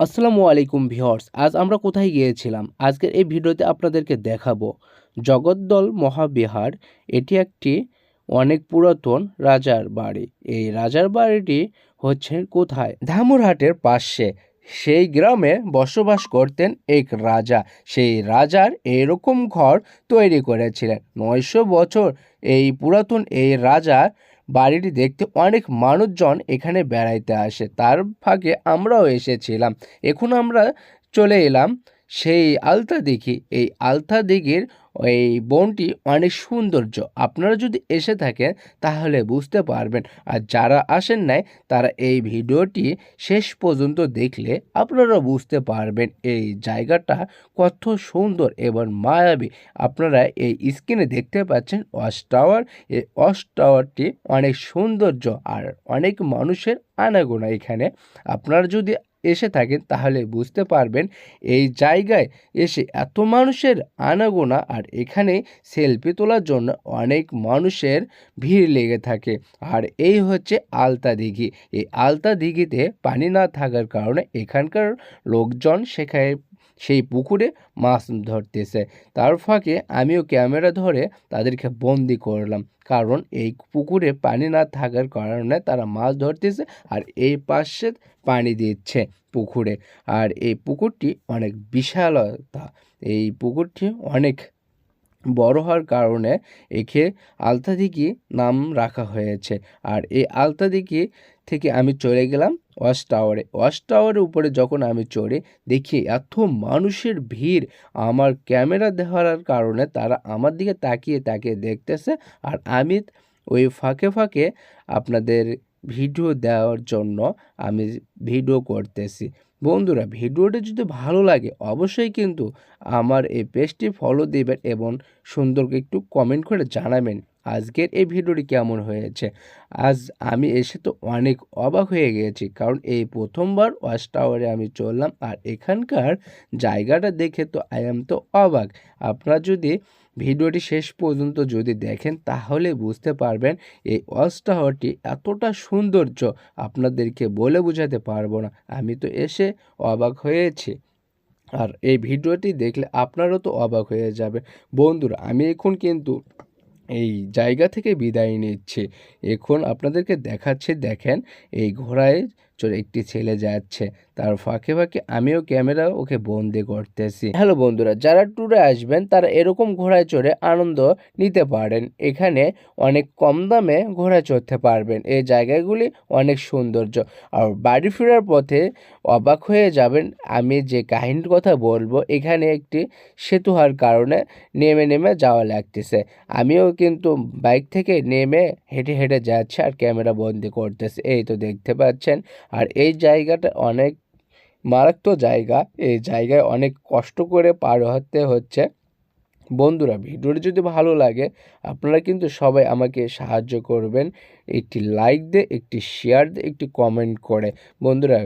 আসসালামু আলাইকুম ভিউয়ার্স, আজ আমরা কোথায় গিয়েছিলাম? আজকের এই ভিডিওতে আপনাদেরকে দেখাবো জগদ্দল মহাবিহার। এটি একটি অনেক পুরাতন রাজার বাড়ি। এই রাজার বাড়িটি হচ্ছে কোথায়? ধামুরহাটের পাশে। সেই গ্রামে বসবাস করতেন এক রাজা। সেই রাজার এরকম ঘর তৈরি করেছিলেন। নয়শো বছর এই পুরাতন এই রাজার বাড়িটি দেখতে অনেক মানুষজন এখানে বেড়াইতে আসে। তার ফাঁকে আমরাও এসেছিলাম। এখন আমরা চলে এলাম সেই আলতা দিঘি এই আলতা দিঘির এই বনটি অনেক সৌন্দর্য। আপনারা যদি এসে থাকেন, তাহলে বুঝতে পারবেন। আর যারা আসেন নাই, তারা এই ভিডিওটি শেষ পর্যন্ত দেখলে আপনারা বুঝতে পারবেন এই জায়গাটা কত সুন্দর এবং মায়াবী। আপনারা এই স্ক্রিনে দেখতে পাচ্ছেন ওয়াচ টাওয়ার। এই ওয়াচ টাওয়ারটি অনেক সৌন্দর্য আর অনেক মানুষের আনাগোনা এখানে। আপনারা যদি এসে থাকেন, তাহলে বুঝতে পারবেন এই জায়গায় এসে এত মানুষের আনাগোনা আর এখানে সেলফি তোলার জন্য অনেক মানুষের ভিড় লেগে থাকে। আর এই হচ্ছে আলতা দিঘি। এই আলতা দিঘিতে পানি না থাকার কারণে এখানকার লোকজন সেখানে সেই পুকুরে মাছ ধরতেছে। তার ফাঁকে আমিও ক্যামেরা ধরে তাদেরকে বন্দি করলাম। কারণ এই পুকুরে পানি না থাকার কারণে তারা মাছ ধরতেছে আর এই পাশে পানি দিচ্ছে পুকুরে। আর এই পুকুরটি অনেক বিশালতা। এই পুকুরটি অনেক বড় হওয়ার কারণে একে আলতা দিঘি নাম রাখা হয়েছে। আর এই আলতা দিঘি থেকে আমি চলে গেলাম ওয়াচ টাওয়ারে ওয়াচ টাওয়ারের উপরে যখন আমি চড়ে দেখি এত মানুষের ভিড়, আমার ক্যামেরা দেওয়ার কারণে তারা আমার দিকে তাকিয়ে তাকিয়ে দেখতেছে আর আমি ওই ফাঁকে ফাঁকে আপনাদের ভিডিও দেওয়ার জন্য আমি ভিডিও করতেছি। বন্ধুরা, ভিডিওটা যদি ভালো লাগে অবশ্যই কিন্তু আমার এই পেজটি ফলো দেবেন এবং সুন্দরকে একটু কমেন্ট করে জানাবেন। আজকের এই ভিডিওটি কেমন হয়েছে? আজ আমি এসে তো অনেক অবাক হয়ে গেছি, কারণ এই প্রথমবার ওয়াশ টাওয়ারে আমি চললাম আর এখানকার জায়গাটা দেখে তো আই এম তো অবাক। আপনারা যদি ভিডিওটি শেষ পর্যন্ত যদি দেখেন, তাহলে বুঝতে পারবেন এই ওয়াচ টাওয়ারটি এতটা সৌন্দর্য আপনাদেরকে বলে বোঝাতে পারব না। আমি তো এসে অবাক হয়েছি। আর এই ভিডিওটি দেখলে আপনারও তো অবাক হয়ে যাবে। বন্ধুরা, আমি এখন কিন্তু এই জায়গা থেকে বিদায় নিচ্ছে। এখন আপনাদেরকে দেখাচ্ছে দেখেন এই ঘোড়ায় একটি ছেলে যাচ্ছে। তার ফাঁকে ফাঁকে আমিও ক্যামেরা ওকে বন্দি করতেছি। হ্যালো বন্ধুরা, যারা ট্যুরে আসবেন, তারা এরকম ঘোড়ায় চড়ে আনন্দ নিতে পারেন। এখানে অনেক কম দামে ঘোড়া চড়তে পারবেন। এই জায়গাগুলি অনেক সৌন্দর্য। আর বাড়ি ফেরার পথে অবাক হয়ে যাবেন, আমি যে কাহিনীর কথা বলব, এখানে একটি সেতু হওয়ার কারণে নেমে নেমে যাওয়া লাগতেছে। আমিও কিন্তু বাইক থেকে নেমে হেঁটে হেঁটে যাচ্ছে আর ক্যামেরা বন্দি করতেছে। এই তো দেখতে পাচ্ছেন আর এই জায়গাটা অনেক মারাত্মক জায়গা। এই জায়গায় অনেক কষ্ট করে পার হতে হচ্ছে। বন্ধুরা, ভিডিওটি যদি ভালো লাগে, আপনারা কিন্তু সবাই আমাকে সাহায্য করবেন। একটি লাইক দিয়ে একটি শেয়ার দিয়ে একটি কমেন্ট করে। বন্ধুরা